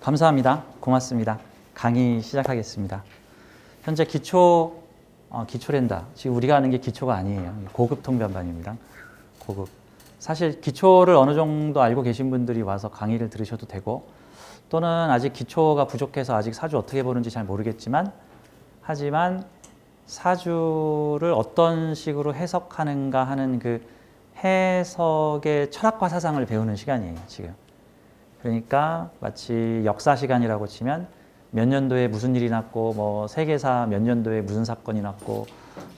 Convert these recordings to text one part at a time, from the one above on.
감사합니다. 고맙습니다. 강의 시작하겠습니다. 현재 기초 어, 기초랜다. 지금 우리가 하는 게 기초가 아니에요. 고급 통변반입니다. 고급. 사실 기초를 어느 정도 알고 계신 분들이 와서 강의를 들으셔도 되고 또는 아직 기초가 부족해서 아직 사주 어떻게 보는지 잘 모르겠지만 하지만 사주를 어떤 식으로 해석하는가 하는 그 해석의 철학과 사상을 배우는 시간이에요, 지금. 그러니까 마치 역사 시간이라고 치면 몇 년도에 무슨 일이 났고 뭐 세계사 몇 년도에 무슨 사건이 났고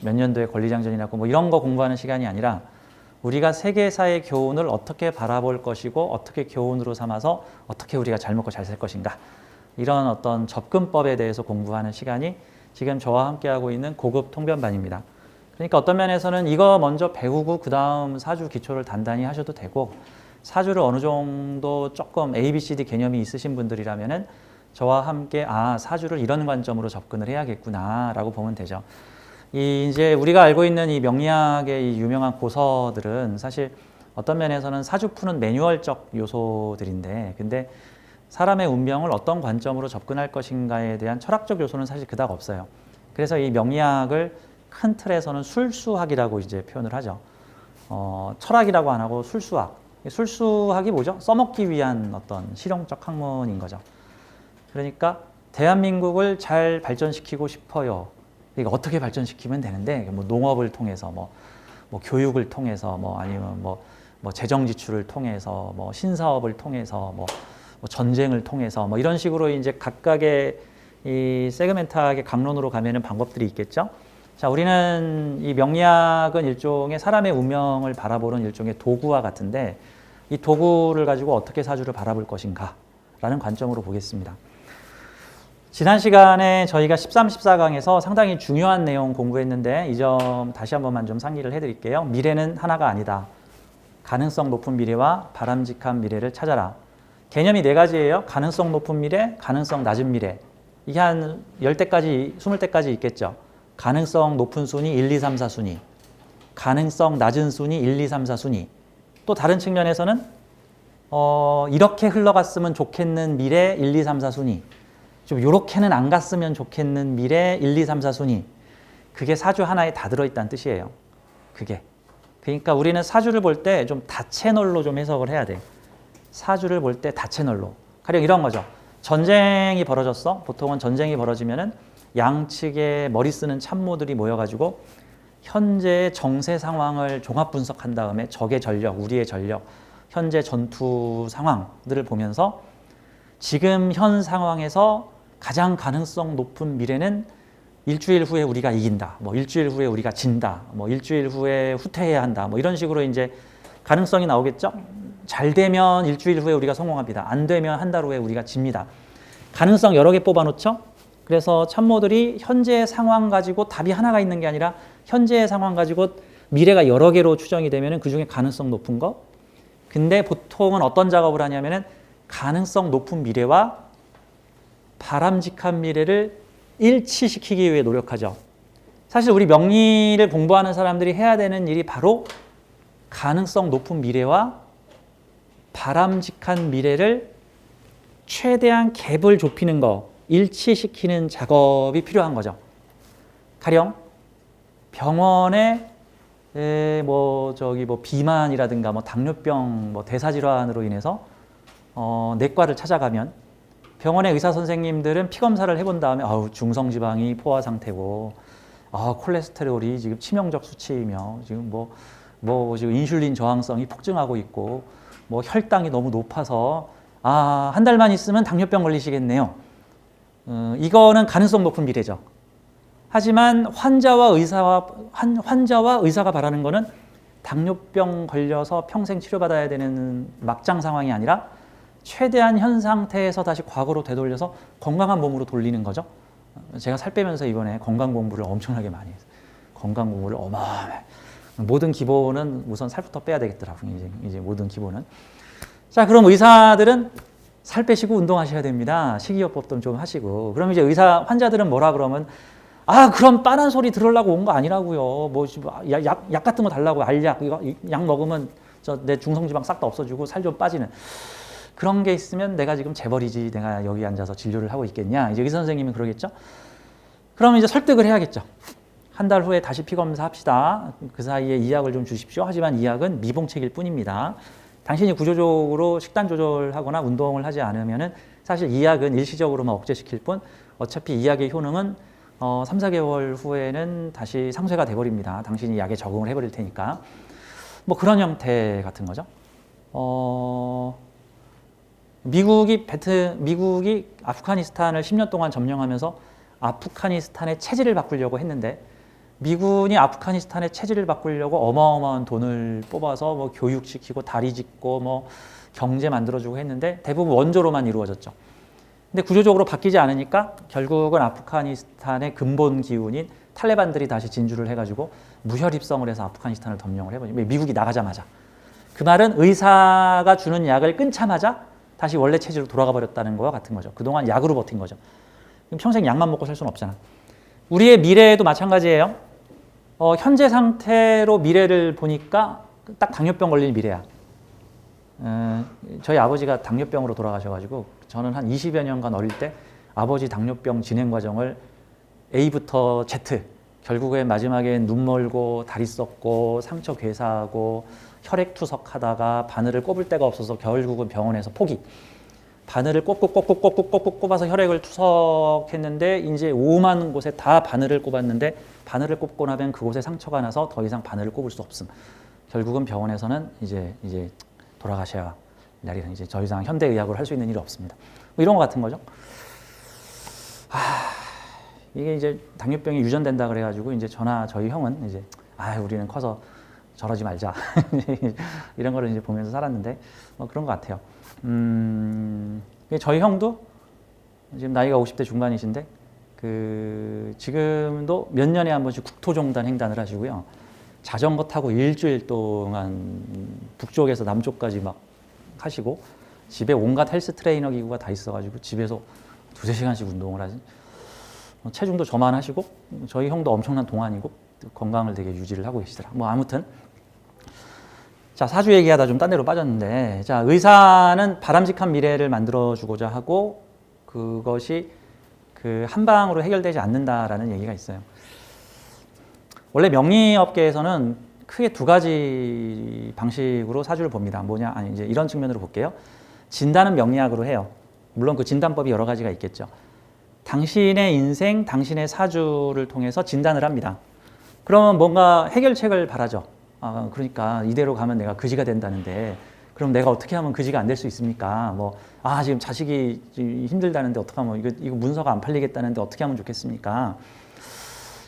몇 년도에 권리장전이 났고 뭐 이런 거 공부하는 시간이 아니라 우리가 세계사의 교훈을 어떻게 바라볼 것이고 어떻게 교훈으로 삼아서 어떻게 우리가 잘 먹고 잘 살 것인가 이런 어떤 접근법에 대해서 공부하는 시간이 지금 저와 함께하고 있는 고급 통변반입니다. 그러니까 어떤 면에서는 이거 먼저 배우고 그 다음 사주 기초를 단단히 하셔도 되고 사주를 어느 정도 조금 A, B, C, D 개념이 있으신 분들이라면은 저와 함께 아 사주를 이런 관점으로 접근을 해야겠구나라고 보면 되죠. 이 이제 우리가 알고 있는 이 명리학의 이 유명한 고서들은 사실 어떤 면에서는 사주 푸는 매뉴얼적 요소들인데 근데 사람의 운명을 어떤 관점으로 접근할 것인가에 대한 철학적 요소는 사실 그닥 없어요. 그래서 이 명리학을 큰 틀에서는 술수학이라고 이제 표현을 하죠. 어, 철학이라고 안 하고 술수학. 술수학이 뭐죠? 써먹기 위한 어떤 실용적 학문인 거죠. 그러니까 대한민국을 잘 발전시키고 싶어요. 이거 어떻게 발전시키면 되는데 뭐 농업을 통해서 뭐, 뭐 교육을 통해서 뭐 아니면 뭐, 뭐 재정 지출을 통해서 뭐 신사업을 통해서 뭐, 뭐 전쟁을 통해서 뭐 이런 식으로 이제 각각의 이 세그멘트하게 강론으로 가면은 방법들이 있겠죠. 자, 우리는 이 명리학은 일종의 사람의 운명을 바라보는 일종의 도구와 같은데 이 도구를 가지고 어떻게 사주를 바라볼 것인가 라는 관점으로 보겠습니다. 지난 시간에 저희가 13, 14강에서 상당히 중요한 내용 공부했는데 이 점 다시 한 번만 좀 상기를 해드릴게요. 미래는 하나가 아니다. 가능성 높은 미래와 바람직한 미래를 찾아라. 개념이 네 가지예요. 가능성 높은 미래, 가능성 낮은 미래. 이게 한 10대까지, 20대까지 있겠죠. 가능성 높은 순위 1, 2, 3, 4 순위. 가능성 낮은 순위 1, 2, 3, 4 순위. 또 다른 측면에서는 어, 이렇게 흘러갔으면 좋겠는 미래 1, 2, 3, 4 순위. 좀 요렇게는 안 갔으면 좋겠는 미래 1, 2, 3, 4 순위. 그게 사주 하나에 다 들어있다는 뜻이에요. 그게. 그러니까 우리는 사주를 볼 때 좀 다채널로 좀 해석을 해야 돼. 사주를 볼 때 다채널로. 가령 이런 거죠. 전쟁이 벌어졌어. 보통은 전쟁이 벌어지면은 양측의 머리 쓰는 참모들이 모여가지고 현재의 정세 상황을 종합 분석한 다음에 적의 전력, 우리의 전력, 현재 전투 상황들을 보면서 지금 현 상황에서 가장 가능성 높은 미래는 일주일 후에 우리가 이긴다. 뭐 일주일 후에 우리가 진다. 뭐 일주일 후에 후퇴해야 한다. 뭐 이런 식으로 이제 가능성이 나오겠죠. 잘 되면 일주일 후에 우리가 성공합니다. 안 되면 한 달 후에 우리가 집니다. 가능성 여러 개 뽑아 놓죠. 그래서 참모들이 현재의 상황 가지고 답이 하나가 있는 게 아니라 현재의 상황 가지고 미래가 여러 개로 추정이 되면 그 중에 가능성 높은 거. 근데 보통은 어떤 작업을 하냐면은 가능성 높은 미래와 바람직한 미래를 일치시키기 위해 노력하죠. 사실 우리 명리를 공부하는 사람들이 해야 되는 일이 바로 가능성 높은 미래와 바람직한 미래를 최대한 갭을 좁히는 거, 일치시키는 작업이 필요한 거죠. 가령 병원에 뭐 저기 뭐 비만이라든가 뭐 당뇨병 뭐 대사질환으로 인해서 어 내과를 찾아가면 병원의 의사 선생님들은 피 검사를 해본 다음에 아우 중성 지방이 포화 상태고 아 콜레스테롤이 지금 치명적 수치이며 지금 뭐뭐 뭐 지금 인슐린 저항성이 폭증하고 있고 뭐 혈당이 너무 높아서 아 한 달만 있으면 당뇨병 걸리시겠네요. 어, 이거는 가능성 높은 미래죠. 하지만 환자와 의사와 환, 환자와 의사가 바라는 거는 당뇨병 걸려서 평생 치료받아야 되는 막장 상황이 아니라 최대한 현 상태에서 다시 과거로 되돌려서 건강한 몸으로 돌리는 거죠. 제가 살 빼면서 이번에 건강 공부를 엄청나게 많이 했어요. 건강 공부를 어마어마해. 모든 기본은 우선 살부터 빼야 되겠더라고요. 이제, 이제 모든 기본은. 자, 그럼 의사들은 살 빼시고 운동하셔야 됩니다. 식이요법도 좀 하시고. 그럼 이제 의사 환자들은 뭐라 그러면 아 그럼 빤한 소리 들으려고 온 거 아니라고요. 뭐 약, 약, 약 같은 거 달라고 알약 이거 약 먹으면 저 내 중성지방 싹 다 없어지고 살 좀 빠지는 그런 게 있으면 내가 지금 재벌이지 내가 여기 앉아서 진료를 하고 있겠냐 이제 의사 선생님이 그러겠죠. 그러면 이제 설득을 해야겠죠. 한 달 후에 다시 피 검사 합시다. 그 사이에 이 약을 좀 주십시오. 하지만 이 약은 미봉책일 뿐입니다. 당신이 구조적으로 식단 조절하거나 운동을 하지 않으면은 사실 이 약은 일시적으로만 억제시킬 뿐 어차피 이 약의 효능은 어, 3, 4개월 후에는 다시 상쇄가 돼버립니다. 당신이 약에 적응을 해버릴 테니까. 뭐 그런 형태 같은 거죠. 어, 미국이 베트, 미국이 아프가니스탄을 10년 동안 점령하면서 아프가니스탄의 체질을 바꾸려고 했는데 미군이 아프가니스탄의 체질을 바꾸려고 어마어마한 돈을 뽑아서 뭐 교육시키고 다리 짓고 뭐 경제 만들어주고 했는데 대부분 원조로만 이루어졌죠. 근데 구조적으로 바뀌지 않으니까 결국은 아프가니스탄의 근본 기운인 탈레반들이 다시 진주를 해가지고 무혈 입성을 해서 아프가니스탄을 점령을 해버리죠. 미국이 나가자마자. 그 말은 의사가 주는 약을 끊자마자 다시 원래 체질로 돌아가 버렸다는 거와 같은 거죠. 그동안 약으로 버틴 거죠. 평생 약만 먹고 살 수는 없잖아. 우리의 미래에도 마찬가지예요. 어, 현재 상태로 미래를 보니까 딱 당뇨병 걸릴 미래야. 어, 저희 아버지가 당뇨병으로 돌아가셔가지고 저는 한 20여 년간 어릴 때 아버지 당뇨병 진행 과정을 A부터 Z 결국에 마지막에 눈 멀고 다리 썩고 상처 괴사하고 혈액 투석하다가 바늘을 꼽을 데가 없어서 결국은 병원에서 포기. 바늘을 꼽고 꼽고 꼽고 꼽고 꼽아서 혈액을 투석했는데 이제 5만 곳에 다 바늘을 꼽았는데 바늘을 꼽고 나면 그곳에 상처가 나서 더 이상 바늘을 꼽을 수 없음. 결국은 병원에서는 이제 이제 돌아가셔야 날이 이제 더 이상 현대 의학으로 할 수 있는 일이 없습니다. 뭐 이런 것 같은 거죠. 아, 이게 이제 당뇨병이 유전된다 그래가지고 이제 저나 저희 형은 이제 아 우리는 커서 저러지 말자 이런 거를 이제 보면서 살았는데 뭐 그런 것 같아요. 음, 저희 형도 지금 나이가 50대 중반이신데 그 지금도 몇 년에 한 번씩 국토종단 횡단을 하시고요. 자전거 타고 일주일 동안 북쪽에서 남쪽까지 막 하시고 집에 온갖 헬스 트레이너 기구가 다 있어가지고 집에서 두세 시간씩 운동을 하지. 뭐 체중도 저만 하시고 저희 형도 엄청난 동안이고 건강을 되게 유지를 하고 계시더라. 뭐 아무튼 자 사주 얘기하다 좀 딴 데로 빠졌는데 자 의사는 바람직한 미래를 만들어 주고자 하고 그것이 그 한 방으로 해결되지 않는다라는 얘기가 있어요. 원래 명리업계에서는 크게 두 가지 방식으로 사주를 봅니다. 뭐냐 아니 이제 이런 측면으로 볼게요. 진단은 명리학으로 해요. 물론 그 진단법이 여러 가지가 있겠죠. 당신의 인생, 당신의 사주를 통해서 진단을 합니다. 그러면 뭔가 해결책을 바라죠. 아, 그러니까 이대로 가면 내가 그지가 된다는데 그럼 내가 어떻게 하면 그지가 안 될 수 있습니까? 뭐, 아, 지금 자식이 힘들다는데 어떡하면 이거, 이거 문서가 안 팔리겠다는데 어떻게 하면 좋겠습니까?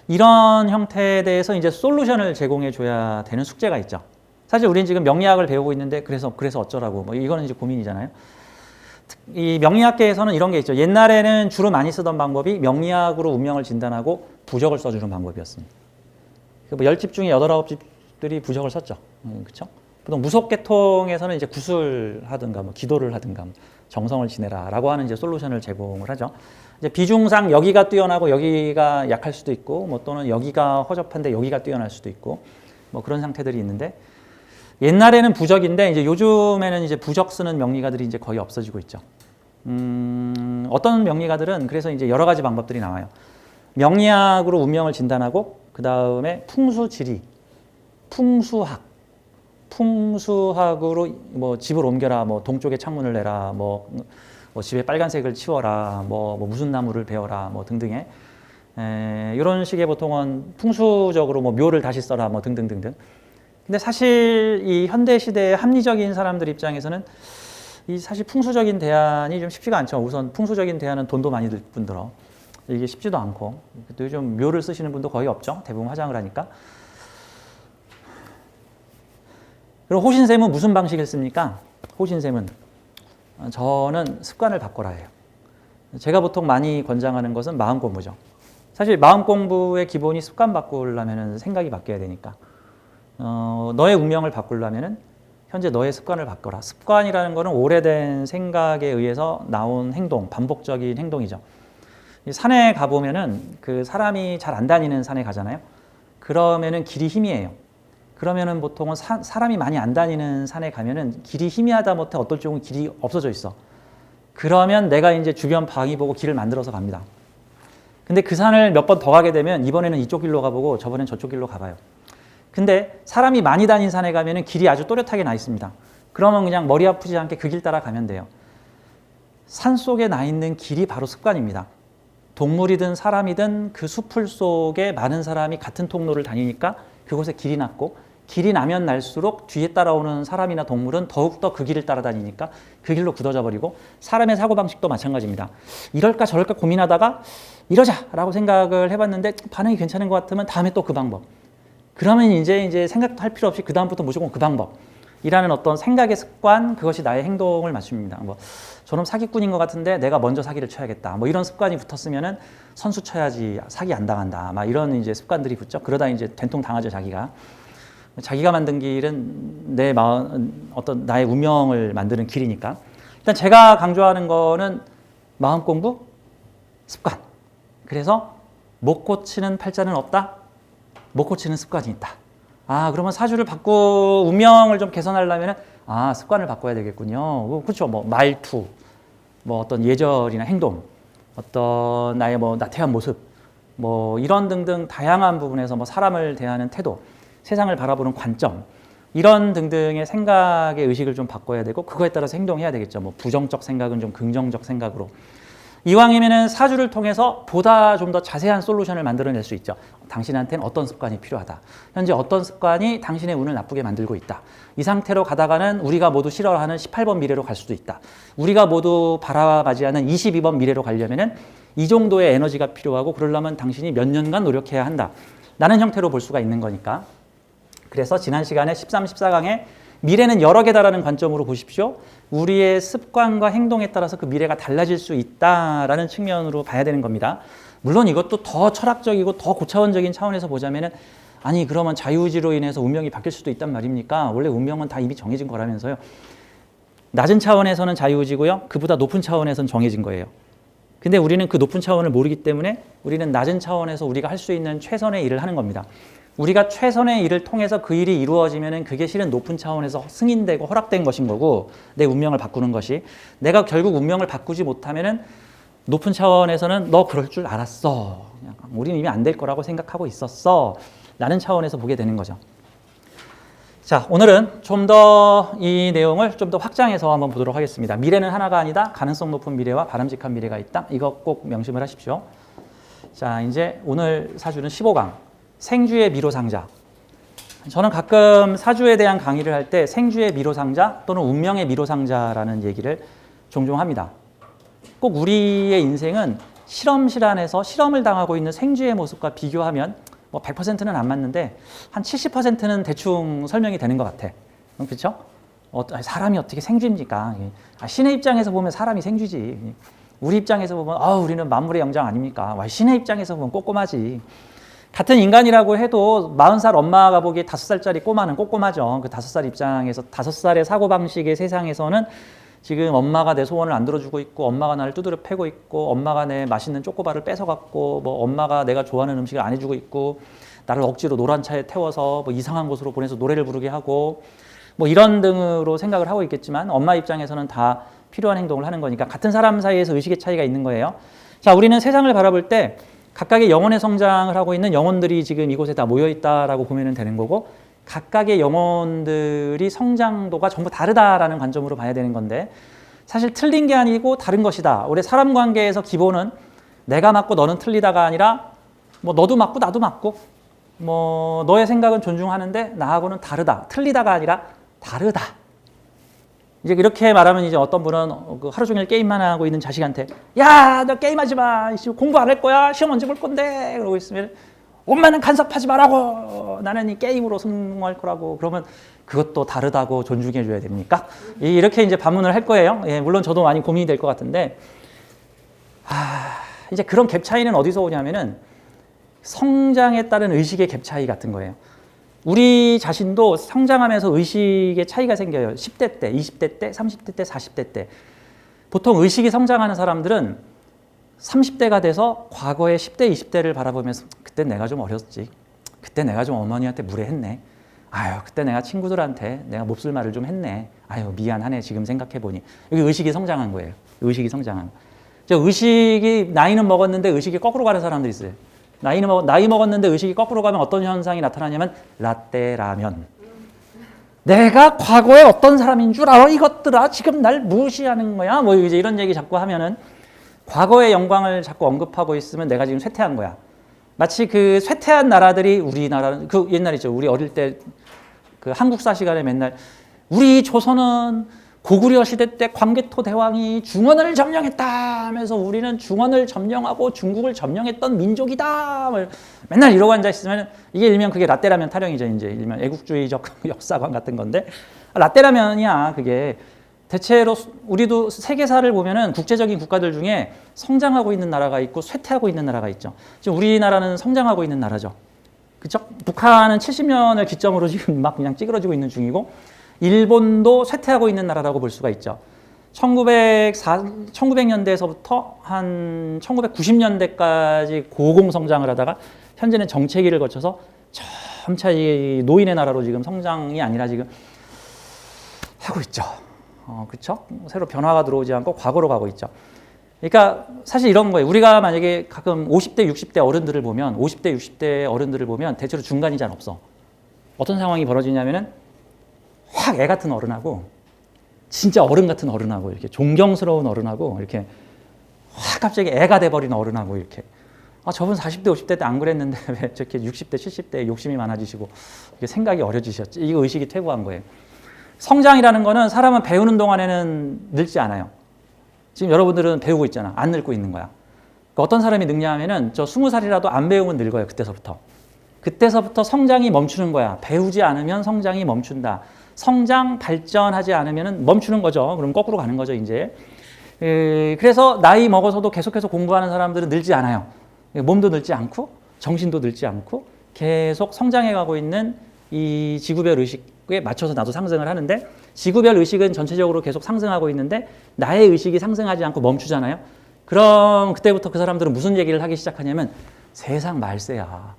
이런 형태에 대해서 이제 솔루션을 제공해 줘야 되는 숙제가 있죠. 사실 우리는 지금 명리학을 배우고 있는데 그래서, 그래서 어쩌라고 뭐 이거는 이제 고민이잖아요. 이 명리학계에서는 이런 게 있죠. 옛날에는 주로 많이 쓰던 방법이 명리학으로 운명을 진단하고 부적을 써주는 방법이었습니다. 그뭐 10집 중에 8, 9집들이 부적을 썼죠. 음, 그쵸? 보통 무속계통에서는 이제 구슬 하든가 뭐 기도를 하든가 뭐 정성을 지내라 라고 하는 이제 솔루션을 제공을 하죠. 이제 비중상 여기가 뛰어나고 여기가 약할 수도 있고 뭐 또는 여기가 허접한데 여기가 뛰어날 수도 있고 뭐 그런 상태들이 있는데 옛날에는 부적인데 이제 요즘에는 이제 부적 쓰는 명리가들이 이제 거의 없어지고 있죠. 음, 어떤 명리가들은 그래서 이제 여러 가지 방법들이 나와요. 명리학으로 운명을 진단하고 그 다음에 풍수지리, 풍수학, 풍수학으로 뭐 집을 옮겨라, 뭐 동쪽에 창문을 내라, 뭐, 뭐 집에 빨간색을 치워라, 뭐, 뭐 무슨 나무를 베어라, 뭐 등등의 에, 이런 식의 보통은 풍수적으로 뭐 묘를 다시 써라, 뭐 등등등등. 근데 사실 이 현대 시대의 합리적인 사람들 입장에서는 이 사실 풍수적인 대안이 좀 쉽지가 않죠. 우선 풍수적인 대안은 돈도 많이 들 뿐더러 이게 쉽지도 않고 또 요즘 묘를 쓰시는 분도 거의 없죠. 대부분 화장을 하니까. 그리고 호신샘은 무슨 방식을 씁니까? 호신샘은 저는 습관을 바꿔라 해요. 제가 보통 많이 권장하는 것은 마음 공부죠. 사실 마음 공부의 기본이 습관 바꾸려면 생각이 바뀌어야 되니까. 어, 너의 운명을 바꾸려면은 현재 너의 습관을 바꿔라. 습관이라는 것은 오래된 생각에 의해서 나온 행동, 반복적인 행동이죠. 이 산에 가보면은 그 사람이 잘 안 다니는 산에 가잖아요. 그러면은 길이 희미해요. 그러면은 보통은 사, 사람이 많이 안 다니는 산에 가면은 길이 희미하다 못해 어떨 경우 길이 없어져 있어. 그러면 내가 이제 주변 방위 보고 길을 만들어서 갑니다. 근데 그 산을 몇 번 더 가게 되면 이번에는 이쪽 길로 가보고 저번엔 저쪽 길로 가봐요. 근데 사람이 많이 다닌 산에 가면은 길이 아주 또렷하게 나 있습니다. 그러면 그냥 머리 아프지 않게 그 길 따라 가면 돼요. 산 속에 나 있는 길이 바로 습관입니다. 동물이든 사람이든 그 숲풀 속에 많은 사람이 같은 통로를 다니니까 그곳에 길이 났고 길이 나면 날수록 뒤에 따라오는 사람이나 동물은 더욱더 그 길을 따라다니니까 그 길로 굳어져 버리고 사람의 사고방식도 마찬가지입니다. 이럴까 저럴까 고민하다가 이러자라고 생각을 해봤는데 반응이 괜찮은 것 같으면 다음에 또 그 방법. 그러면 이제 이제 생각도 할 필요 없이 그 다음부터 무조건 그 방법. 이라는 어떤 생각의 습관 그것이 나의 행동을 맞춥니다. 뭐 저놈 사기꾼인 것 같은데 내가 먼저 사기를 쳐야겠다. 뭐 이런 습관이 붙었으면은 선수 쳐야지 사기 안 당한다. 막 이런 이제 습관들이 붙죠. 그러다 이제 된통 당하죠 자기가. 자기가 만든 길은 내 마음 어떤 나의 운명을 만드는 길이니까. 일단 제가 강조하는 거는 마음 공부, 습관. 그래서 못 고치는 팔자는 없다. 못 고치는 습관이 있다. 아, 그러면 사주를 바꾸 운명을 좀 개선하려면 아, 습관을 바꿔야 되겠군요. 그렇죠. 뭐 말투, 뭐 어떤 예절이나 행동, 어떤 나의 뭐 나태한 모습, 뭐 이런 등등 다양한 부분에서 뭐 사람을 대하는 태도, 세상을 바라보는 관점, 이런 등등의 생각의 의식을 좀 바꿔야 되고 그거에 따라서 행동해야 되겠죠. 뭐 부정적 생각은 좀 긍정적 생각으로. 이왕이면은 사주를 통해서 보다 좀 더 자세한 솔루션을 만들어낼 수 있죠. 당신한테는 어떤 습관이 필요하다. 현재 어떤 습관이 당신의 운을 나쁘게 만들고 있다. 이 상태로 가다가는 우리가 모두 싫어하는 18번 미래로 갈 수도 있다. 우리가 모두 바라가지 않은 22번 미래로 가려면은 이 정도의 에너지가 필요하고 그러려면 당신이 몇 년간 노력해야 한다. 라는 형태로 볼 수가 있는 거니까. 그래서 지난 시간에 13, 14강에 미래는 여러 개다라는 관점으로 보십시오. 우리의 습관과 행동에 따라서 그 미래가 달라질 수 있다라는 측면으로 봐야 되는 겁니다. 물론 이것도 더 철학적이고 더 고차원적인 차원에서 보자면은 아니 그러면 자유의지로 인해서 운명이 바뀔 수도 있단 말입니까? 원래 운명은 다 이미 정해진 거라면서요. 낮은 차원에서는 자유의지고요. 그보다 높은 차원에서는 정해진 거예요. 근데 우리는 그 높은 차원을 모르기 때문에 우리는 낮은 차원에서 우리가 할 수 있는 최선의 일을 하는 겁니다. 우리가 최선의 일을 통해서 그 일이 이루어지면은 그게 실은 높은 차원에서 승인되고 허락된 것인 거고 내 운명을 바꾸는 것이 내가 결국 운명을 바꾸지 못하면은 높은 차원에서는 너 그럴 줄 알았어. 우리는 이미 안 될 거라고 생각하고 있었어. 라는 차원에서 보게 되는 거죠. 자, 오늘은 좀 더 이 내용을 좀 더 확장해서 한번 보도록 하겠습니다. 미래는 하나가 아니다. 가능성 높은 미래와 바람직한 미래가 있다. 이거 꼭 명심을 하십시오. 자, 이제 오늘 사주는 15강. 생주의 미로상자. 저는 가끔 사주에 대한 강의를 할 때 생주의 미로상자 또는 운명의 미로상자라는 얘기를 종종 합니다. 꼭 우리의 인생은 실험실 안에서 실험을 당하고 있는 생주의 모습과 비교하면 뭐 100%는 안 맞는데 한 70%는 대충 설명이 되는 것 같아. 그렇죠? 어, 사람이 어떻게 생주입니까? 아, 신의 입장에서 보면 사람이 생주지. 우리 입장에서 보면 아, 우리는 만물의 영장 아닙니까? 와, 신의 입장에서 보면 꼼꼼하지. 같은 인간이라고 해도 40살 엄마가 보기에 5살짜리 꼬마는 꼼꼼하죠. 그 5살 입장에서 5살의 사고방식의 세상에서는 지금 엄마가 내 소원을 안 들어주고 있고 엄마가 나를 두드려 패고 있고 엄마가 내 맛있는 쪼꼬바를 뺏어갔고 뭐 엄마가 내가 좋아하는 음식을 안 해주고 있고 나를 억지로 노란 차에 태워서 뭐 이상한 곳으로 보내서 노래를 부르게 하고 뭐 이런 등으로 생각을 하고 있겠지만 엄마 입장에서는 다 필요한 행동을 하는 거니까 같은 사람 사이에서 의식의 차이가 있는 거예요. 자, 우리는 세상을 바라볼 때 각각의 영혼의 성장을 하고 있는 영혼들이 지금 이곳에 다 모여 있다라고 보면 되는 거고 각각의 영혼들이 성장도가 전부 다르다라는 관점으로 봐야 되는 건데 사실 틀린 게 아니고 다른 것이다. 우리 사람 관계에서 기본은 내가 맞고 너는 틀리다가 아니라 뭐 너도 맞고 나도 맞고 뭐 너의 생각은 존중하는데 나하고는 다르다. 틀리다가 아니라 다르다. 이제 이렇게 말하면 이제 어떤 분은 그 하루 종일 게임만 하고 있는 자식한테 야, 너 게임하지 마. 공부 안 할 거야. 시험 언제 볼 건데. 그러고 있으면 엄마는 간섭하지 말라고. 나는 이 게임으로 성공할 거라고. 그러면 그것도 다르다고 존중해 줘야 됩니까? 이렇게 이제 반문을 할 거예요. 예, 물론 저도 많이 고민이 될 것 같은데 아, 이제 그런 갭 차이는 어디서 오냐면은 성장에 따른 의식의 갭 차이 같은 거예요. 우리 자신도 성장하면서 의식의 차이가 생겨요. 10대 때, 20대 때, 30대 때, 40대 때. 보통 의식이 성장하는 사람들은 30대가 돼서 과거의 10대, 20대를 바라보면서 그때 내가 좀 어렸지. 그때 내가 좀 어머니한테 무례했네. 아유, 그때 내가 친구들한테 내가 몹쓸 말을 좀 했네. 아유, 미안하네. 지금 생각해 보니. 여기 의식이 성장한 거예요. 의식이 성장한. 저 의식이 나이는 먹었는데 의식이 거꾸로 가는 사람들이 있어요. 나이는 먹, 나이 먹었는데 의식이 거꾸로 가면 어떤 현상이 나타나냐면 라떼 라면. 내가 과거에 어떤 사람인 줄 알아? 이것들아 지금 날 무시하는 거야? 뭐 이제 이런 얘기 자꾸 하면은 과거의 영광을 자꾸 언급하고 있으면 내가 지금 쇠퇴한 거야. 마치 그 쇠퇴한 나라들이 우리나라 그 옛날 있죠. 우리 어릴 때 그 한국사 시간에 맨날 우리 조선은 고구려 시대 때 광개토 대왕이 중원을 점령했다 하면서 우리는 중원을 점령하고 중국을 점령했던 민족이다. 뭐 맨날 이러고 앉아 있으면 이게 일명 그게 라떼라면 타령이죠 이제. 일명 애국주의적 역사관 같은 건데. 라떼라면이야 그게. 대체로 수- 우리도 세계사를 보면은 국제적인 국가들 중에 성장하고 있는 나라가 있고 쇠퇴하고 있는 나라가 있죠. 지금 우리나라는 성장하고 있는 나라죠. 그쵸? 북한은 70년을 기점으로 지금 막 그냥 찌그러지고 있는 중이고 일본도 쇠퇴하고 있는 나라라고 볼 수가 있죠. 1904, 1900년대에서부터 한 1990년대까지 고공 성장을 하다가 현재는 정체기를 거쳐서 점차 이 노인의 나라로 지금 성장이 아니라 지금 하고 있죠. 어, 그쵸? 새로 변화가 들어오지 않고 과거로 가고 있죠. 그러니까 사실 이런 거예요. 우리가 만약에 가끔 50대, 60대 어른들을 보면 50대, 60대 어른들을 보면 대체로 중간이 잘 없어. 어떤 상황이 벌어지냐면은 확 애 같은 어른하고 진짜 어른 같은 어른하고 이렇게 존경스러운 어른하고 이렇게 확 갑자기 애가 돼버린 어른하고 이렇게. 아 저분 40대 50대 때 안 그랬는데 왜 저렇게 60대 70대 욕심이 많아지시고 이게 생각이 어려지셨지? 이거 의식이 퇴보한 거예요. 성장이라는 거는 사람은 배우는 동안에는 늙지 않아요. 지금 여러분들은 배우고 있잖아. 안 늙고 있는 거야. 그러니까 어떤 사람이 늙냐면은 저 20살이라도 안 배우면 늙어요 그때서부터. 그때서부터 성장이 멈추는 거야. 배우지 않으면 성장이 멈춘다. 성장, 발전하지 않으면 멈추는 거죠. 그럼 거꾸로 가는 거죠, 이제. 에, 그래서 나이 먹어서도 계속해서 공부하는 사람들은 늘지 않아요. 몸도 늘지 않고, 정신도 늘지 않고, 계속 성장해 가고 있는 이 지구별 의식에 맞춰서 나도 상승을 하는데, 지구별 의식은 전체적으로 계속 상승하고 있는데, 나의 의식이 상승하지 않고 멈추잖아요. 그럼 그때부터 그 사람들은 무슨 얘기를 하기 시작하냐면, 세상 말세야. 아,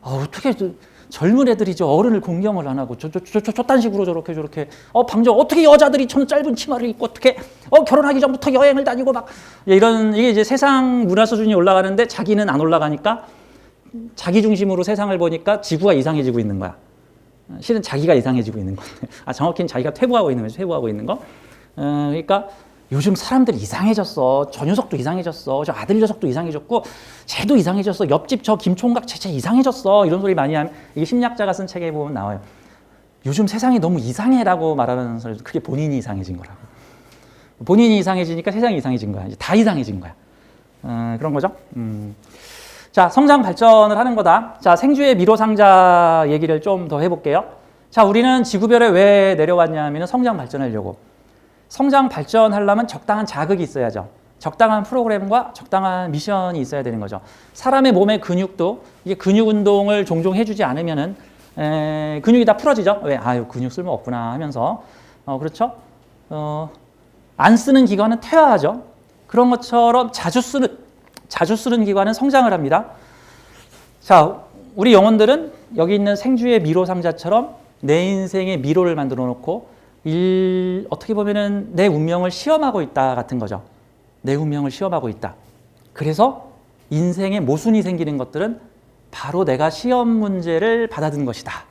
어떻게 저, 젊은 애들이 저 어른을 공경을 안 하고 저저 저저 저딴 식으로 저렇게 저렇게 어 방정 어떻게 여자들이 저는 짧은 치마를 입고 어떻게 어 결혼하기 전부터 여행을 다니고 막 예, 이런 이게 이제 세상 문화 수준이 올라가는데 자기는 안 올라가니까 자기 중심으로 세상을 보니까 지구가 이상해지고 있는 거야. 실은 자기가 이상해지고 있는 건데 아 정확히는 자기가 퇴보하고 있는 거죠. 퇴보하고 있는 거. 어, 그러니까 요즘 사람들 이상해졌어. 저 녀석도 이상해졌어. 저 아들 녀석도 이상해졌고, 쟤도 이상해졌어. 옆집 저 김총각 쟤, 쟤 이상해졌어. 이런 소리 많이 하면 이게 심리학자가 쓴 책에 보면 나와요. 요즘 세상이 너무 이상해라고 말하는 소리 그게 본인이 이상해진 거라고. 본인이 이상해지니까 세상이 이상해진 거야. 이제 다 이상해진 거야. 어, 그런 거죠. 음. 자, 성장 발전을 하는 거다. 자, 생주의 미로상자 얘기를 좀 더 해볼게요. 자, 우리는 지구별에 왜 내려왔냐 하면 성장 발전하려고. 성장 발전하려면 적당한 자극이 있어야죠. 적당한 프로그램과 적당한 미션이 있어야 되는 거죠. 사람의 몸의 근육도 이게 근육 운동을 종종 해주지 않으면은 에, 근육이 다 풀어지죠. 왜? 아유 근육 쓸모 없구나 하면서 어, 그렇죠. 어, 안 쓰는 기관은 퇴화하죠. 그런 것처럼 자주 쓰는 자주 쓰는 기관은 성장을 합니다. 자, 우리 영혼들은 여기 있는 생주의 미로 상자처럼 내 인생의 미로를 만들어 놓고 일, 어떻게 보면은 내 운명을 시험하고 있다 같은 거죠. 내 운명을 시험하고 있다. 그래서 인생에 모순이 생기는 것들은 바로 내가 시험 문제를 받아든 것이다.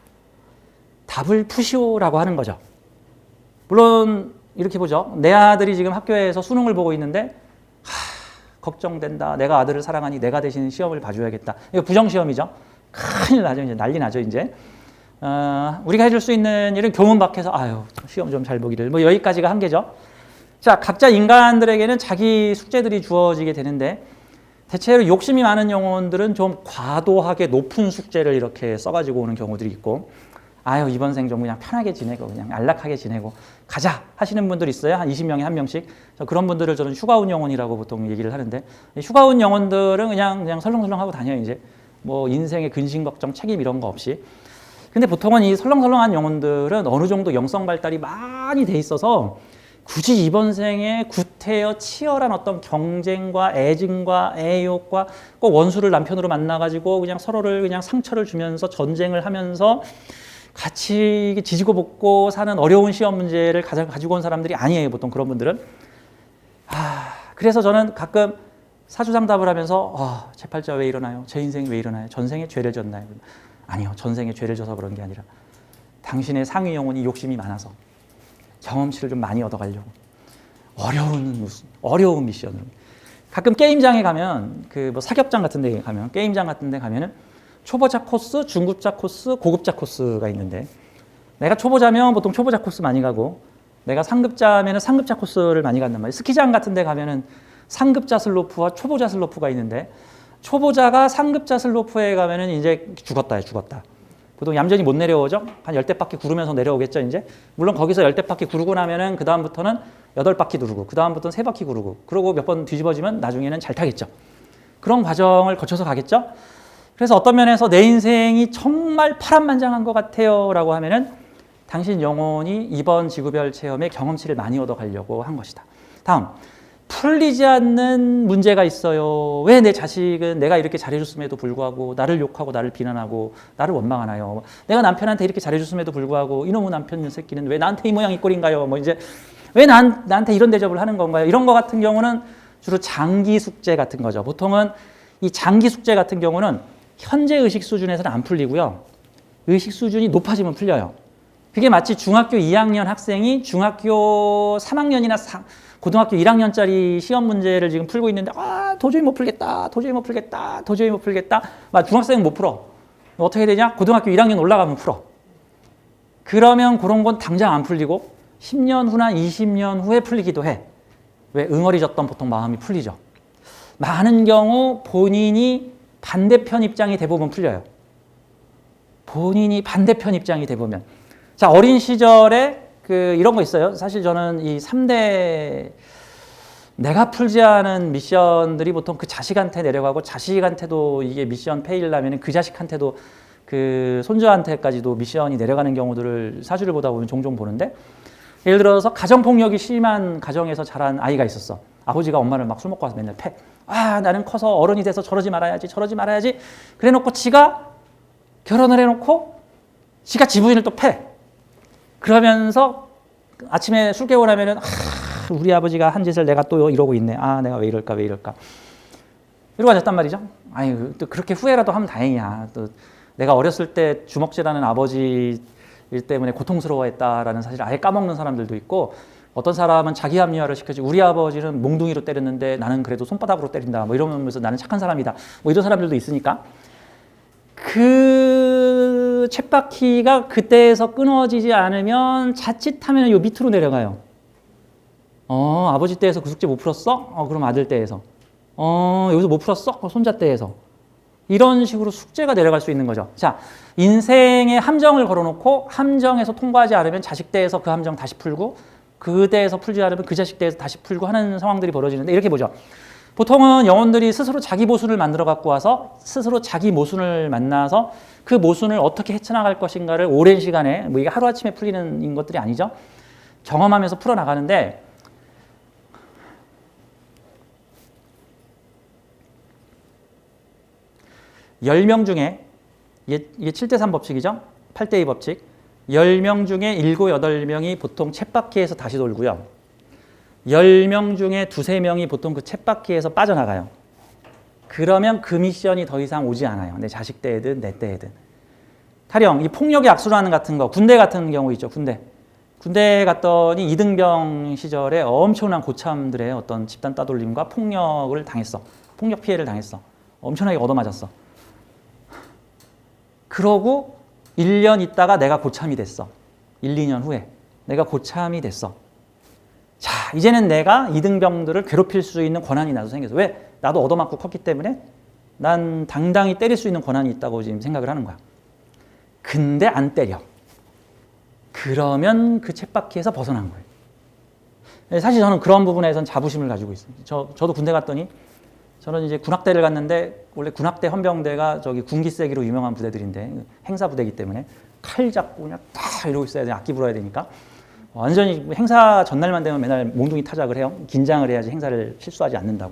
답을 푸시오라고 하는 거죠. 물론 이렇게 보죠. 내 아들이 지금 학교에서 수능을 보고 있는데 하, 걱정된다. 내가 아들을 사랑하니 내가 대신 시험을 봐줘야겠다. 이거 부정시험이죠. 큰일 나죠. 이제 난리 나죠. 이제. 어, 우리가 해줄 수 있는 일은 교문 밖에서 아유 시험 좀 잘 보기를. 뭐 여기까지가 한계죠. 자 각자 인간들에게는 자기 숙제들이 주어지게 되는데 대체로 욕심이 많은 영혼들은 좀 과도하게 높은 숙제를 이렇게 써가지고 오는 경우들이 있고 아유 이번 생좀 그냥 편하게 지내고 그냥 안락하게 지내고 가자 하시는 분들 있어요. 한 20명에 한 명씩. 저 그런 분들을 저는 휴가온 영혼이라고 보통 얘기를 하는데 이 휴가온 영혼들은 그냥 그냥 설렁설렁 하고 다녀요 이제. 뭐 인생의 근심 걱정 책임 이런 거 없이 근데 보통은 이 설렁설렁한 영혼들은 어느 정도 영성 발달이 많이 돼 있어서 굳이 이번 생에 구태여 치열한 어떤 경쟁과 애증과 애욕과 꼭 원수를 남편으로 만나가지고 그냥 서로를 그냥 상처를 주면서 전쟁을 하면서 같이 지지고 볶고 사는 어려운 시험 문제를 가져- 가지고 온 사람들이 아니에요. 보통 그런 분들은. 아, 그래서 저는 가끔 사주 상담을 하면서 아, 제 팔자 왜 일어나요? 제 인생이 왜 일어나요? 전생에 죄를 졌나요? 아니요. 전생에 죄를 져서 그런 게 아니라 당신의 상위 영혼이 욕심이 많아서 경험치를 좀 많이 얻어가려고 어려운 어려운 미션을 가끔 게임장에 가면 그 뭐 사격장 같은 데 가면 게임장 같은 데 가면은 초보자 코스, 중급자 코스, 고급자 코스가 있는데 내가 초보자면 보통 초보자 코스 많이 가고 내가 상급자면은 상급자 코스를 많이 간단 말이에요. 스키장 같은 데 가면은 상급자 슬로프와 초보자 슬로프가 있는데 초보자가 상급자 슬로프에 가면은 이제 죽었다, 죽었다. 보통 얌전히 못 내려오죠? 한 열대 바퀴 구르면서 내려오겠죠, 이제? 물론 거기서 열대 바퀴 구르고 나면은 그다음부터는 여덟 바퀴 구르고, 그다음부터는 세 바퀴 구르고, 그러고 몇 번 뒤집어지면 나중에는 잘 타겠죠. 그런 과정을 거쳐서 가겠죠? 그래서 어떤 면에서 내 인생이 정말 파란만장한 것 같아요. 라고 하면은 당신 영혼이 이번 지구별 체험에 경험치를 많이 얻어 가려고 한 것이다. 다음. 풀리지 않는 문제가 있어요. 왜 내 자식은 내가 이렇게 잘해줬음에도 불구하고 나를 욕하고 나를 비난하고 나를 원망하나요? 내가 남편한테 이렇게 잘해줬음에도 불구하고 이놈의 남편 새끼는 왜 나한테 이 모양 이 꼴인가요? 뭐 이제 왜 난, 나한테 이런 대접을 하는 건가요? 이런 거 같은 경우는 주로 장기 숙제 같은 거죠. 보통은 이 장기 숙제 같은 경우는 현재 의식 수준에서는 안 풀리고요. 의식 수준이 높아지면 풀려요. 그게 마치 중학교 2학년 학생이 중학교 3학년이나 사, 고등학교 1학년짜리 시험 문제를 지금 풀고 있는데 아 도저히 못 풀겠다 도저히 못 풀겠다 도저히 못 풀겠다. 막 중학생은 못 풀어. 어떻게 되냐? 고등학교 1학년 올라가면 풀어. 그러면 그런 건 당장 안 풀리고 10년 후나 20년 후에 풀리기도 해 왜? 응어리졌던 보통 마음이 풀리죠. 많은 경우 본인이 반대편 입장이 대부분 풀려요. 본인이 반대편 입장이 돼보면 자 어린 시절에 그 이런 거 있어요. 사실 저는 이 3대 내가 풀지 않은 미션들이 보통 그 자식한테 내려가고 자식한테도 이게 미션 페일나면 그 자식한테도 그 손주한테까지도 미션이 내려가는 경우들을 사주를 보다 보면 종종 보는데 예를 들어서 가정 폭력이 심한 가정에서 자란 아이가 있었어. 아버지가 엄마를 막 술 먹고 와서 맨날 패. 아 나는 커서 어른이 돼서 저러지 말아야지 저러지 말아야지. 그래 놓고 지가 결혼을 해 놓고 지가 지부인을 또 패. 그러면서 아침에 술 깨고 나면은 아, 우리 아버지가 한 짓을 내가 또 이러고 있네. 아, 내가 왜 이럴까, 왜 이럴까. 이러고 앉았단 말이죠. 아니, 또 그렇게 후회라도 하면 다행이야. 또 내가 어렸을 때 주먹질하는 아버지 일 때문에 고통스러워했다라는 사실을 아예 까먹는 사람들도 있고 어떤 사람은 자기 합리화를 시켜지 우리 아버지는 몽둥이로 때렸는데 나는 그래도 손바닥으로 때린다. 뭐 이러면서 나는 착한 사람이다. 뭐 이런 사람들도 있으니까 그 챗바퀴가 그때에서 끊어지지 않으면 자칫하면 요 밑으로 내려가요. 어, 아버지 때에서 그 숙제 못 풀었어? 어, 그럼 아들 때에서. 어, 여기서 못 풀었어? 어, 손자 때에서. 이런 식으로 숙제가 내려갈 수 있는 거죠. 자, 인생의 함정을 걸어놓고 함정에서 통과하지 않으면 자식 때에서 그 함정 다시 풀고 그 대에서 풀지 않으면 그 자식 때에서 다시 풀고 하는 상황들이 벌어지는데 이렇게 보죠. 보통은 영혼들이 스스로 자기 모순을 만들어 갖고 와서 스스로 자기 모순을 만나서 그 모순을 어떻게 헤쳐나갈 것인가를 오랜 시간에 뭐 이게 하루아침에 풀리는 것들이 아니죠. 경험하면서 풀어나가는데 열 명 중에 이게, 이게 7대3 법칙이죠. 8대2 법칙. 10명 중에 7, 8명이 보통 챗바퀴에서 다시 돌고요. 10명 중에 두세 명이 보통 그 챗바퀴에서 빠져나가요. 그러면 그 미션이 더 이상 오지 않아요. 내 자식 때에든 내 때에든. 타령, 이 폭력의 악순환 같은 거, 군대 같은 경우 있죠, 군대. 군대 갔더니 이등병 시절에 엄청난 고참들의 어떤 집단 따돌림과 폭력을 당했어. 폭력 피해를 당했어. 엄청나게 얻어맞았어. 그러고 1년 있다가 내가 고참이 됐어. 1, 2년 후에. 내가 고참이 됐어. 자, 이제는 내가 이등병들을 괴롭힐 수 있는 권한이 나도 생겼어. 왜? 나도 얻어맞고 컸기 때문에 난 당당히 때릴 수 있는 권한이 있다고 지금 생각을 하는 거야. 근데 안 때려. 그러면 그 챗바퀴에서 벗어난 거예요. 사실 저는 그런 부분에선 자부심을 가지고 있습니다. 저, 저도 군대 갔더니 저는 이제 군악대를 갔는데 원래 군악대 헌병대가 저기 군기 세기로 유명한 부대들인데 행사 부대이기 때문에 칼 잡고 그냥 딱 이러고 있어야 돼. 악기 불어야 되니까. 완전히 행사 전날만 되면 맨날 몽둥이 타작을 해요. 긴장을 해야지 행사를 실수하지 않는다고.